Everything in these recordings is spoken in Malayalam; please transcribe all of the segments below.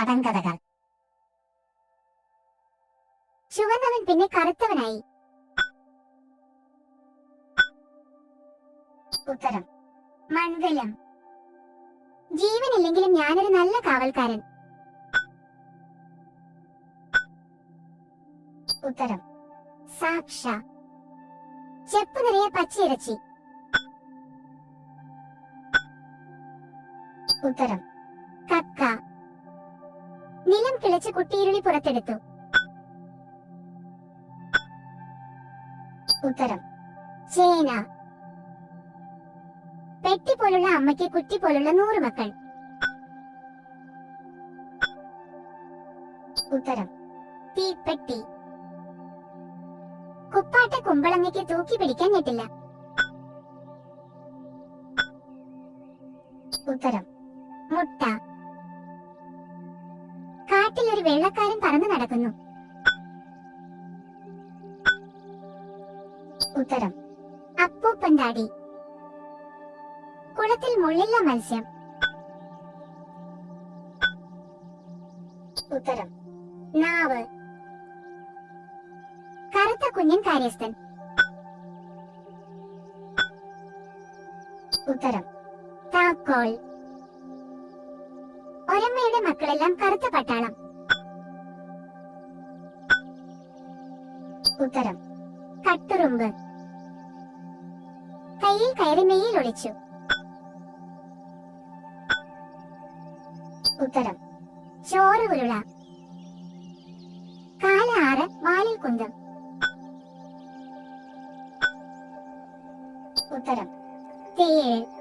കടങ്കഥകൾ ചുവന്നവൻ പിന്നെ കറുത്തവനായി. ഉത്തരം. മൺകലം ജീവനില്ലെങ്കിലും ഞാനൊരു നല്ല കാവൽക്കാരൻ. ഉത്തരം. സാക്ഷ. ചെപ്പ് നിറയെ പച്ചയിറച്ചി ഉത്തരം. കക്ക. നിലം കിളച്ച് കുട്ടിയിരുളി പുറത്തെടുത്തു. ഉത്തരം ചേന. പെട്ടി പോലുള്ള അമ്മയ്ക്ക് കുട്ടി പോലുള്ള നൂറ് മക്കൾ. ഉത്തരം തീപ്പെട്ടി. കുപ്പാട്ട കുമ്പളങ്ങയ്ക്ക് തൂക്കി പിടിക്കാൻ ഞെട്ടില്ല. ഉത്തരം മുട്ട. കാട്ടിൽ ഒരു വെള്ളക്കാരൻ പറന്നു നടക്കുന്നു. ഉത്തരം. അപ്പൂപ്പന്താടി കുളത്തിൽ മുള്ളില്ല മത്സ്യം. ഉത്തരം. നാവ്. കറുത്ത കുഞ്ഞൻ കാര്യസ്ഥൻ. ഉത്തരം. താക്കോൽ. ഒരമ്മയുടെ മക്കളെല്ലാം കറുത്ത പട്ടാളം. ഉത്തരം. കട്ടുറുമ്പ്. കയ്യിൽ കയറി മെയ്യിൽ ഒളിച്ചു. ഉത്തരം. ചോറ് ഉരുള. കാല ആറ് വാലിൽ കുന്തം. ഉത്തരം. തേഴ്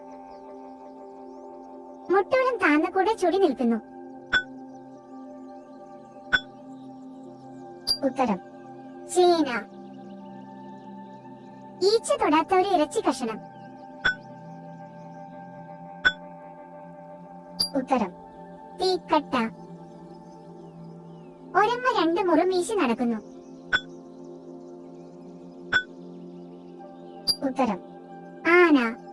മുട്ടോളം താന്ന കൂടെ ചുടി നിൽക്കുന്നു. ഉത്തരം. ചേന. ഈച്ച തൊടാത്ത ഒരു ഇറച്ചി കഷണം. ഉത്തരം. തീക്കട്ട. ഒരമ്മ രണ്ട് മുറുമീശി നടക്കുന്നു. ഉത്തരം. ആന.